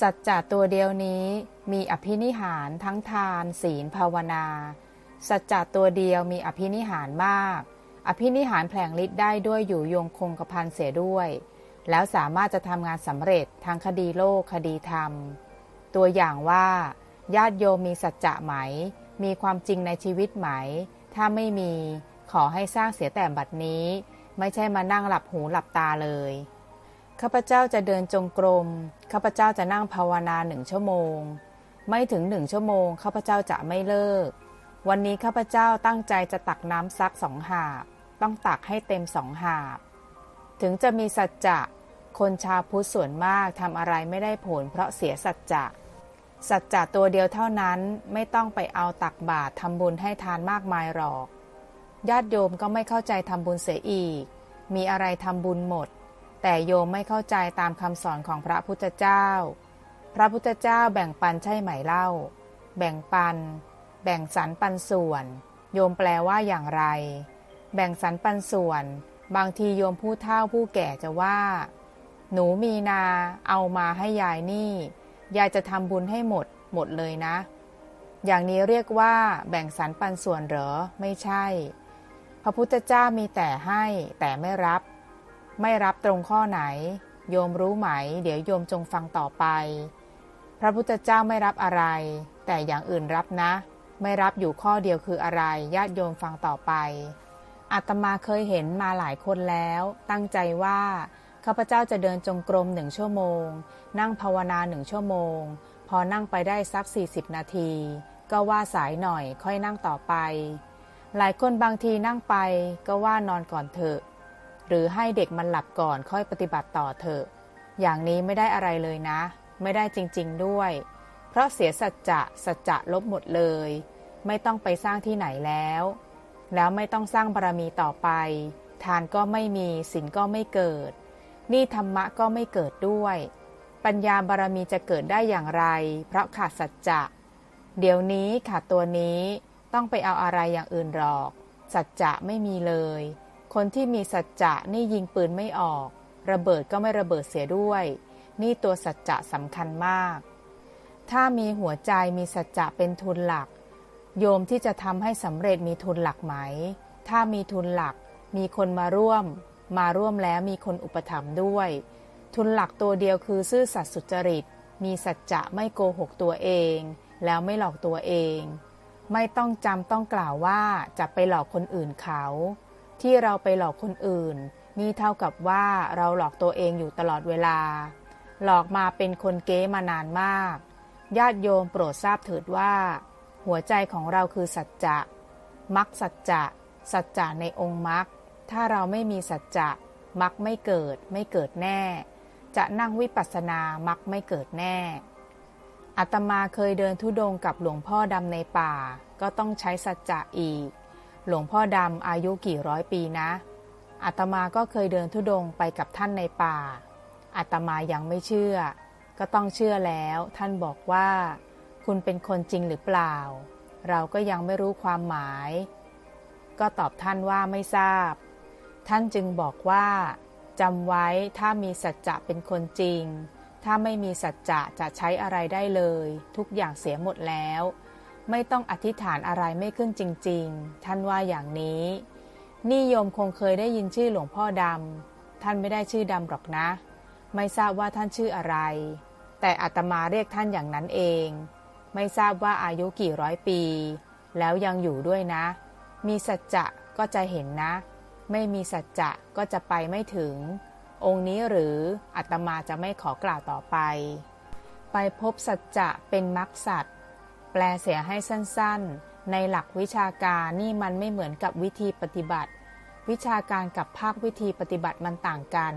สัจจะตัวเดียวนี้มีอภินิหารทั้งทานศีลภาวนา สัจจะตัวเดียวมีอภินิหารมาก อภินิหารแผลงฤทธิ์ได้ด้วยอยู่ยงคงกระพันเสียด้วย แล้วสามารถจะทำงานสำเร็จทั้งคดีโลกคดีธรรม ตัวอย่างว่า ญาติโยมมีสัจจะไหม มีความจริงในชีวิตไหม ถ้าไม่มีขอให้สร้างเสียแต่บัดนี้ ไม่ใช่มานั่งหลับหูหลับตาเลย ข้าพเจ้าจะเดินจงกรม ข้าพเจ้าจะนั่งภาวนาหนึ่งชั่วโมง ไม่ถึงหนึ่งชั่วโมง ข้าพเจ้าจะไม่เลิก วันนี้ข้าพเจ้าตั้งใจจะตักน้ำซักสองหาบ ต้องตักให้เต็มสองหาบ ถึงจะมีสัจจะ คนชาวพุทธส่วนมากทำอะไรไม่ได้ผล เพราะเสียสัจจะ สัจจะตัวเดียวเท่านั้น ไม่ต้องไปเอาตักบาตรทำบุญให้ทานมากมายหรอก ญาติโยมก็ไม่เข้าใจทำบุญเสียอีก มีอะไรทำบุญหมด แต่โยมไม่เข้าใจตามคำสอนของพระพุทธเจ้า พระพุทธเจ้าแบ่งปันใช่ไหมเล่า แบ่งปัน แบ่งสรรปันส่วน โยมแปลว่าอย่างไร แบ่งสรรปันส่วน บางทีโยมผู้เฒ่าผู้แก่จะว่า หนูมีนาเอามาให้ยายนี่ ยายจะทำบุญให้หมด หมดเลยนะ อย่างนี้เรียกว่าแบ่งสรรปันส่วนเหรอ ไม่ใช่ พระพุทธเจ้ามีแต่ให้แต่ไม่รับ ไม่รับตรงข้อไหน โยมรู้ไหม เดี๋ยวโยมจงฟังต่อไป พระพุทธเจ้าไม่รับอะไร แต่อย่างอื่นรับนะ ไม่รับอยู่ข้อเดียวคืออะไรญาติโยมฟังต่อไปอาตมาเคยเห็นมาหลายคนแล้ว ตั้งใจว่าข้าพเจ้าจะเดินจงกรมหนึ่งชั่วโมง นั่งภาวนาหนึ่งชั่วโมง พอนั่งไปได้สัก 40 นาที ก็ว่าสายหน่อยค่อยนั่งต่อไป หลายคนบางทีนั่งไปก็ว่านอนก่อนเถอะ หรือให้เด็กมันหลับก่อนค่อยปฏิบัติต่อเถอะ อย่างนี้ไม่ได้อะไรเลยนะ ไม่ได้จริง ๆด้วย เพราะเสียสัจจะสัจจะลบหมดเลย ไม่ต้องไปสร้างที่ไหนแล้ว แล้วไม่ต้องสร้างบารมีต่อไป ทานก็ไม่มีศีลก็ไม่เกิด นี่ธรรมะก็ไม่เกิดด้วย ปัญญาบารมีจะเกิดได้อย่างไร เพราะขาดสัจจะ เดี๋ยวนี้ขาดตัวนี้ต้องไปเอาอะไรอย่างอื่นหรอก สัจจะไม่มีเลย คนที่มีสัจจะนี่ยิงปืนไม่ออก ระเบิดก็ไม่ระเบิดเสียด้วย นี่ตัวสัจจะสำคัญมาก ถ้ามีหัวใจมีสัจจะเป็นทุนหลัก โยมที่จะทำให้สำเร็จมีทุนหลักไหม ถ้ามีทุนหลัก มีคนมาร่วม มาร่วมแล้วมีคนอุปถัมภ์ด้วย ทุนหลักตัวเดียวคือซื่อสัตย์สุจริต มีสัจจะไม่โกหกตัวเอง แล้วไม่หลอกตัวเอง ไม่ต้องจำต้องกล่าวว่าจะไปหลอกคนอื่นเขา ที่เราไปหลอกคนอื่น นี่เท่ากับว่าเราหลอกตัวเองอยู่ตลอดเวลา หลอกมาเป็นคนเก๊มานานมาก ญาติโยมโปรดทราบเถิดว่า หัวใจของเราคือสัจจะมักสัจจะ สัจจะในองค์มักถ้าเราไม่มีสัจจะมักไม่เกิด ไม่เกิดแน่ จะนั่งวิปัสสนามักไม่เกิดแน่อาตมาเคยเดินทุดงกับหลวงพ่อดำในป่า ก็ต้องใช้สัจจะอีก หลวงพ่อดำอายุกี่ร้อยปีนะอาตมาก็เคยเดินทุดงไปกับท่านในป่าอาตมายังไม่เชื่อ ก็ต้องเชื่อแล้ว ท่านบอกว่า คุณเป็นคนจริงหรือเปล่า เราก็ยังไม่รู้ความหมาย ก็ตอบท่านว่าไม่ทราบ ท่านจึงบอกว่าจำไว้ถ้ามีสัจจะเป็นคนจริง ถ้าไม่มีสัจจะจะใช้อะไรได้เลย ทุกอย่างเสียหมดแล้ว ไม่ต้องอธิษฐานอะไรไม่ขึ้นจริง ๆ ท่านว่าอย่างนี้นิยมคงเคยได้ยินชื่อหลวงพ่อดำท่านไม่ได้ชื่อดำหรอกนะ ไม่ทราบว่าท่านชื่ออะไร แต่อาตมาเรียกท่านอย่างนั้นเอง ไม่ทราบว่าอายุกี่ร้อยปี แล้วยังอยู่ด้วยนะ มีสัจจะก็จะเห็นนะ ไม่มีสัจจะก็จะไปไม่ถึง องค์นี้หรืออาตมาจะไม่ขอกล่าวต่อไป ไปพบสัจจะเป็นมรรคสัตว์ แปลเสียให้สั้นๆ ในหลักวิชาการนี่มันไม่เหมือนกับวิธีปฏิบัติ วิชาการกับภาควิธีปฏิบัติมันต่างกัน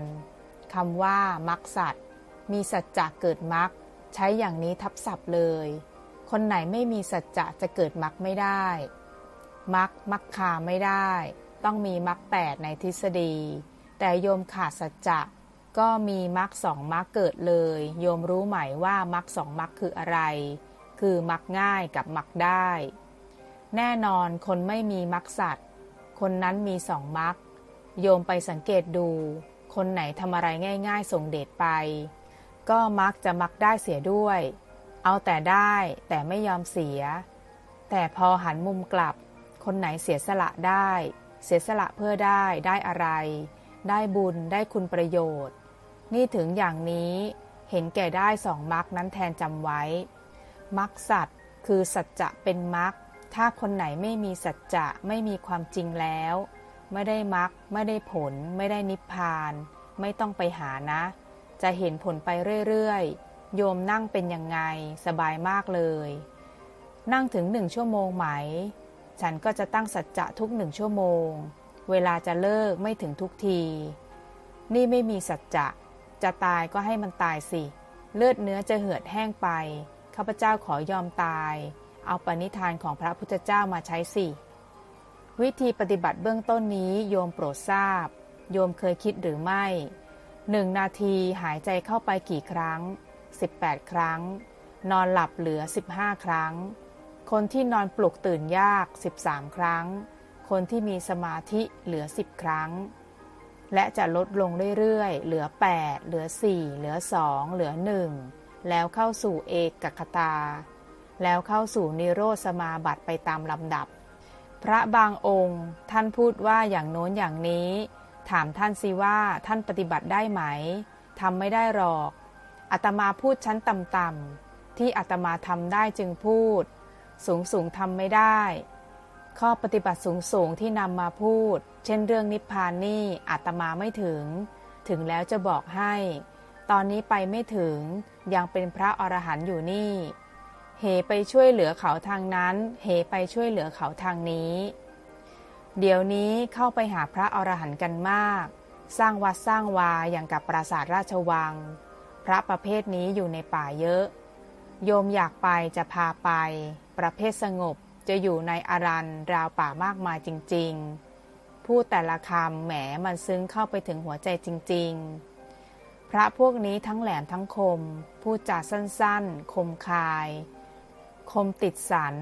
คำว่ามักสัตมีสัจจะเกิดมักใช้อย่างนี้ทับศัพท์เลย คนไหนไม่มีสัจจะจะเกิดมักไม่ได้ มักมักคาไม่ได้ ต้องมีมักแปดในทฤษฎี แต่โยมขาดสัจจะก็มีมักสองมักเกิดเลย โยมรู้ไหมว่ามักสองมักคืออะไร คือมักง่ายกับมักได้ แน่นอนคนไม่มีมักสัตว์คนนั้นมีสองมัก โยมไปสังเกตดู คนไหนทำอะไรง่าย ๆ ส่งเดชไป ก็มักจะมักได้เสียด้วย เอาแต่ได้แต่ไม่ยอมเสีย แต่พอหันมุมกลับ คนไหนเสียสละได้ เสียสละเพื่อได้ได้อะไร ได้บุญได้คุณประโยชน์ นี่ถึงอย่างนี้เห็นแก่ได้สองมักนั้นแทนจำไว้ มักสัตว์คือสัจจะเป็นมักถ้าคนไหนไม่มีสัจจะไม่มีความจริงแล้ว ไม่ได้มักไม่ได้ผล ไม่ได้นิพพาน ไม่ต้องไปหานะ จะเห็นผลไปเรื่อยๆ โยมนั่งเป็นยังไงสบายมากเลย นั่งถึงหนึ่งชั่วโมงไหม ฉันก็จะตั้งสัจจะทุกหนึ่งชั่วโมง เวลาจะเลิกไม่ถึงทุกที นี่ไม่มีสัจจะจะตายก็ให้มันตายสิ เลือดเนื้อจะเหือดแห้งไป ข้าพเจ้าขอยอมตาย เอาปณิธานของพระพุทธเจ้ามาใช้สิ วิธีปฏิบัติเบื้องต้นนี้โยมโปรดทราบ โยมเคยคิดหรือไม่หนึ่งนาทีหายใจเข้าไปกี่ครั้ง 18 ครั้ง นอนหลับเหลือ 15 ครั้ง คนที่นอนปลุกตื่นยาก 13 ครั้ง คนที่มีสมาธิเหลือ 10 ครั้ง และจะลดลงเรื่อยๆ เหลือ 8 เหลือ 4 เหลือ 2 เหลือ 1 แล้วเข้าสู่เอกกคตา แล้วเข้าสู่นิโรธสมาบัติไปตามลำดับ พระบางองค์ท่านพูดว่าอย่างโน้นอย่างนี้ ถามท่านสิว่าท่านปฏิบัติได้ไหมทำไม่ได้หรอกอาตมาพูดชั้นต่ำๆที่อาตมาทำได้จึงพูด สูงสูงทำไม่ได้ ข้อปฏิบัติสูงสูงที่นำมาพูด เช่นเรื่องนิพพานนี่อาตมาไม่ถึง ถึงแล้วจะบอกให้ ตอนนี้ไปไม่ถึง ยังเป็นพระอรหันต์อยู่นี่ เหไปช่วยเหลือเขาทางนั้น เหไปช่วยเหลือเขาทางนี้ เดี๋ยวนี้เข้าไปหาพระอรหันต์กันมาก สร้างวัดสร้างวาอย่างกับปราสาทราชวัง พระประเภทนี้อยู่ในป่าเยอะ โยมอยากไปจะพาไป ประเภทสงบจะอยู่ในอารันราวป่ามากมายจริง ๆ พูดแต่ละคำแหมมันซึ้งเข้าไปถึงหัวใจจริง ๆ ระพวกนี้ทั้งแหลมทั้งคม พูดจาสั้นๆ คมคาย คมติดสัน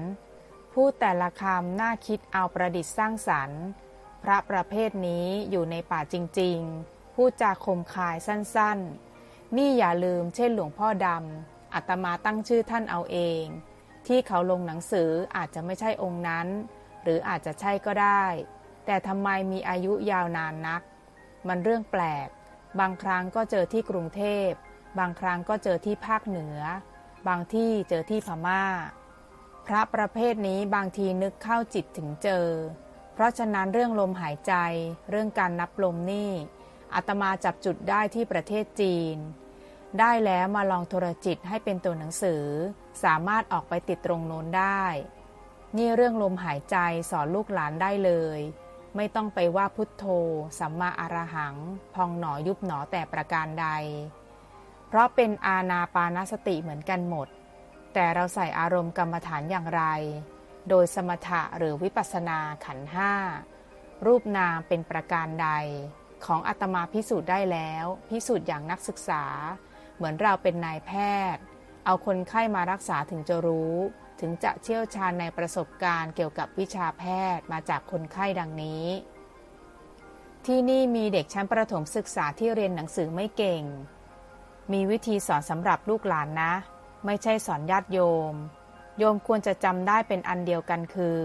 พูดแต่ละคำน่าคิดเอาประดิษฐ์สร้างสรรค์ พระประเภทนี้อยู่ในป่าจริงๆ พูดจาคมคายสั้นๆ นี่อย่าลืมเช่นหลวงพ่อดำอัตมาตั้งชื่อท่านเอาเอง ที่เขาลงหนังสืออาจจะไม่ใช่องค์นั้น หรืออาจจะใช่ก็ได้ แต่ทำไมมีอายุยาวนานนัก มันเรื่องแปลก บางครั้งก็เจอที่กรุงเทพ บางครั้งก็เจอที่ภาคเหนือ บางที่เจอที่พมา่า พระประเภทนี้บางทีนึกเข้าจิตถึงเจอ เพราะฉะนั้นเรื่องลมหายใจ เรื่องการนับลมนี่อาตมาจับจุดได้ที่ประเทศจีน ได้แล้วมาลองโทรจิตให้เป็นตัวหนังสือ สามารถออกไปติดตรงโน้นได้ นี่เรื่องลมหายใจสอนลูกหลานได้เลย ไม่ต้องไปว่าพุทโธ สัมมาอรหัง พองหนอยุบหนอแต่ประการใด เพราะเป็นอาณาปานสติเหมือนกันหมด แต่เราใส่อารมณ์กรรมฐานอย่างไร โดยสมถะหรือวิปัสสนาขันห้า รูปนามเป็นประการใด ของอาตมาพิสูจน์ได้แล้ว พิสูจน์อย่างนักศึกษา เหมือนเราเป็นนายแพทย์ เอาคนไข้มารักษาถึงจะรู้ ถึงจะเชี่ยวชาญในประสบการณ์เกี่ยวกับวิชาแพทย์มาจากคนไข้ดังนี้ ที่นี่มีเด็กชั้นประถมศึกษาที่เรียนหนังสือไม่เก่ง มีวิธีสอนสำหรับลูกหลานนะ ไม่ใช่สอนญาติโยม โยมควรจะจำได้เป็นอันเดียวกันคือ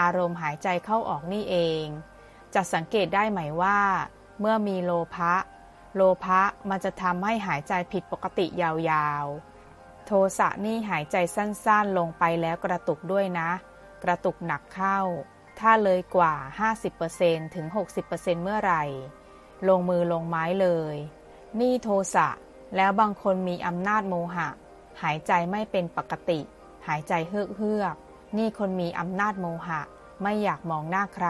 อารมณ์หายใจเข้าออกนี่เอง จะสังเกตได้ไหมว่า เมื่อมีโลภะโลภะมันจะทำให้หายใจผิดปกติยาวๆ โทสะนี่หายใจสั้นๆ ลงไปแล้วกระตุกด้วยนะ กระตุกหนักเข้า ถ้าเลยกว่า 50%ถึง 60%เมื่อไหร่ ลงมือลงไม้เลย นี่โทสะ แล้วบางคนมีอำนาจโมหะ หายใจไม่เป็นปกติ หายใจเฮือกเฮือกนี่คนมีอำนาจโมหะ ไม่อยากมองหน้าใคร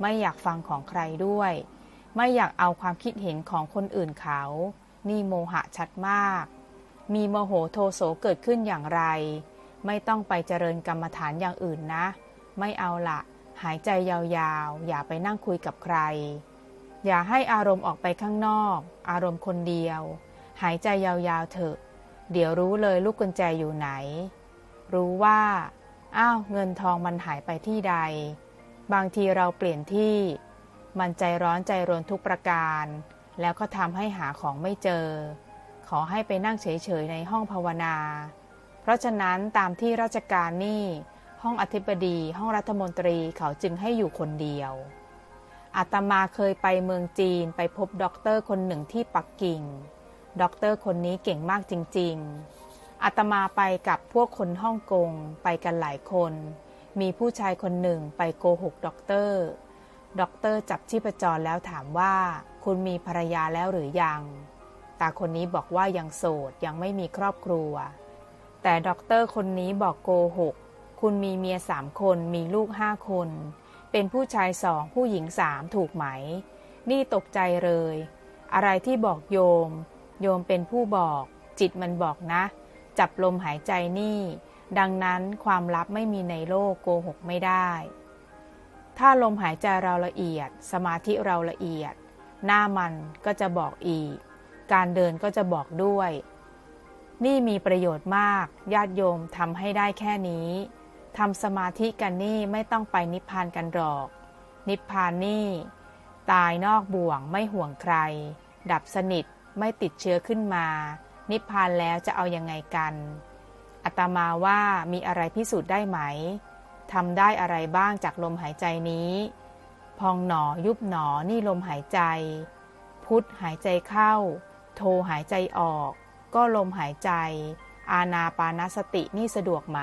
ไม่อยากฟังของใครด้วย ไม่อยากเอาความคิดเห็นของคนอื่นเขา นี่โมหะชัดมาก มีโมโหโทโสเกิดขึ้นอย่างไร ไม่ต้องไปเจริญกรรมฐานอย่างอื่นนะ ไม่เอาละหายใจยาวๆ อย่าไปนั่งคุยกับใคร อย่าให้อารมณ์ออกไปข้างนอก อารมณ์คนเดียว หายใจยาวๆเถอะ เดี๋ยวรู้เลยลูกกุญแจอยู่ไหน รู้ว่า อ้าวเงินทองมันหายไปที่ใด บางทีเราเปลี่ยนที่ มันใจร้อนใจรนทุกประการ แล้วก็ทำให้หาของไม่เจอ ขอให้ไปนั่งเฉยๆในห้องภาวนา เพราะฉะนั้นตามที่ราชการนี่ห้องอธิบดีห้องรัฐมนตรีเขาจึงให้อยู่คนเดียวอาตมาเคยไปเมืองจีนไปพบด็อกเตอร์คนหนึ่งที่ปักกิ่ง ด็อกเตอร์คนนี้เก่งมากจริง ๆอาตมาไปกับพวกคนฮ่องกงไปกันหลายคน มีผู้ชายคนหนึ่งไปโกหกด็อกเตอร์ด็อกเตอร์จับชีพจรแล้วถามว่า คุณมีภรรยาแล้วหรือยังาคนนี้บอกว่ายังโสดยังไม่มีครอบครัว แต่ด็อกเตอร์คนนี้บอกโกหก คุณมีเมียสามคนมีลูกห้าคน เป็นผู้ชายสองผู้หญิงสามถูกไหม นี่ตกใจเลย อะไรที่บอกโยม โยมเป็นผู้บอก จิตมันบอกนะ จับลมหายใจนี่ ดังนั้นความลับไม่มีในโลกโกหกไม่ได้ ถ้าลมหายใจเราละเอียด สมาธิเราละเอียด หน้ามันก็จะบอกอีก การเดินก็จะบอกด้วย นี่มีประโยชน์มาก ญาติโยมทำให้ได้แค่นี้ทำสมาธิกันนี่ไม่ต้องไปนิพพานกันหรอก นิพพานนี่ ตายนอกบ่วงไม่ห่วงใคร ดับสนิทไม่ติดเชื้อขึ้นมา นิพพานแล้วจะเอายังไงกันอาตมาว่ามีอะไรพิสูจน์ได้ไหมทำได้อะไรบ้างจากลมหายใจนี้ พองหนอยุบหนอนี่ลมหายใจ พุทธหายใจเข้า โทหายใจออก ก็ลมหายใจ อาณาปานสตินี่สะดวกไหม